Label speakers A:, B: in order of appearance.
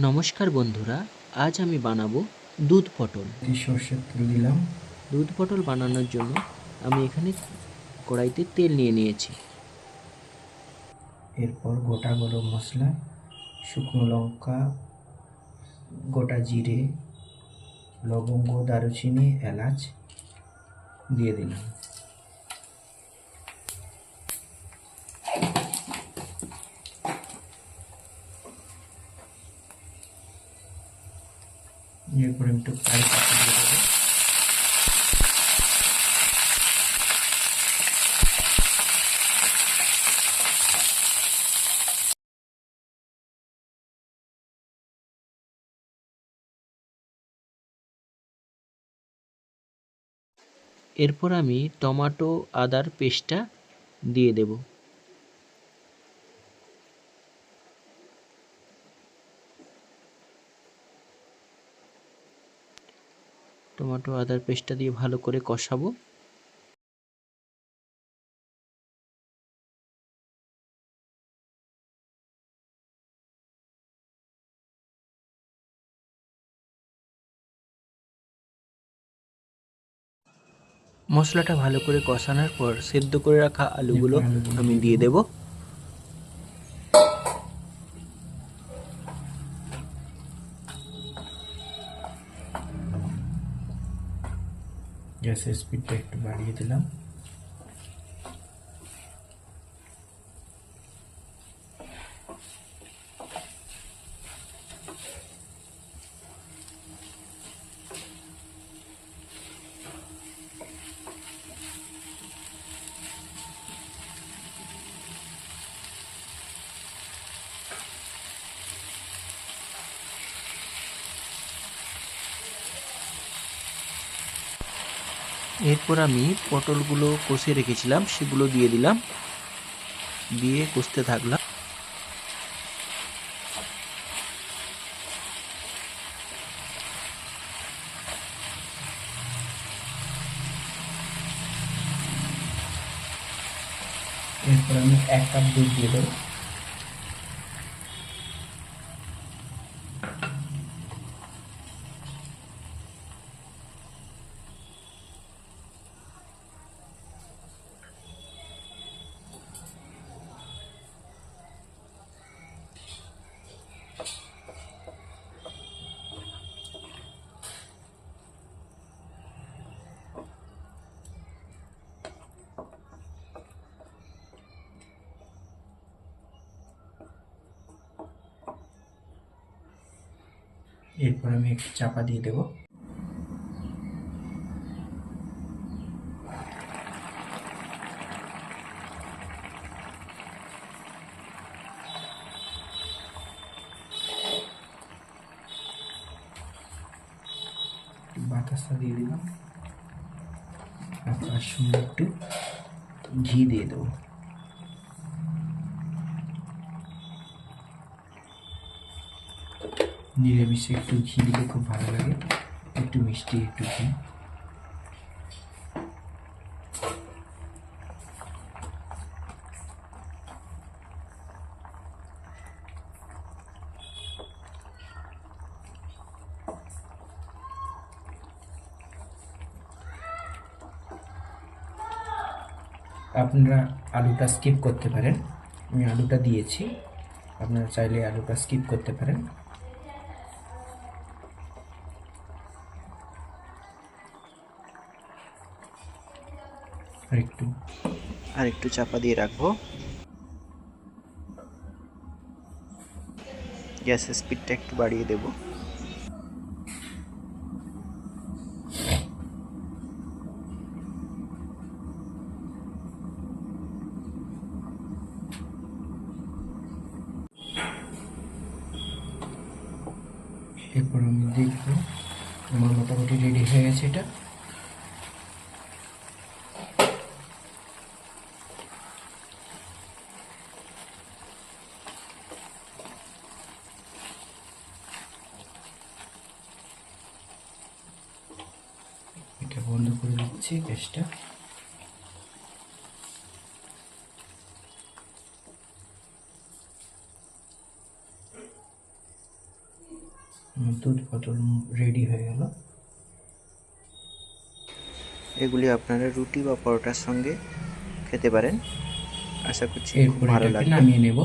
A: নমস্কার বন্ধুরা আজ আমি বানাবো দুধ পটল।
B: সর্ষের তেল দিলাম।
A: দুধ পটল বানানোর জন্য আমি এখানে কড়াইতে তেল নিয়ে নিয়েছি।
B: এরপর গোটা গরম মশলা শুকনো লঙ্কা গোটা জিরে লবঙ্গ দারুচিনি এলাচ দিয়ে দিলাম। এরপর একটু কারি পাতা দিয়ে দেবো।
A: এরপর আমি টমেটো আদার পেস্টটা দিয়ে দেব। টমেটো আদার পেস্টটা দিয়ে ভালো করে কষাবো। মশলাটা ভালো করে কষানোর পর সেদ্ধ করে রাখা আলুগুলো আমি
B: দিয়ে
A: দেব।
B: গ্যাসের স্পিডটা একটু বাড়িয়ে দিলাম।
A: এরপর আমি পটলগুলো কষে রেখেছিলাম, সেগুলো দিয়ে দিলাম। দিয়ে কষতে থাকলাম।
B: এরপর আমি এক কাপ দুধ দিয়ে দেবো। এরপর আমি একটু চাপা দিয়ে দেবো। বাতাসা দিয়ে দিলাম। আর তার সঙ্গে একটু ঘি দিয়ে দেবো। নিরামিষে একটু ঘি দিলে খুব ভালো লাগে। একটু মিষ্টি, একটু ঘি। আপনারা আলুটা স্কিপ করতে পারেন। আমি আলুটা দিয়েছি। আপনারা চাইলে আলুটা স্কিপ করতে পারেন। আর একটু
A: আর একটু চাপা দিয়ে রাখব। গ্যাসের স্পিডটা একটু বাড়িয়ে দেব।
B: এরপর আমি দেখব আমার মোটামুটি রেডি হয়ে গেছে এটা এটা বন্ধ করে দিচ্ছি গ্যাসটা। দুধ পটল রেডি হয়ে গেল।
C: এগুলি আপনারা রুটি বা পরোটার সঙ্গে খেতে পারেন। আশা করছি ভালো লাগবে।
B: নামিয়ে নেব।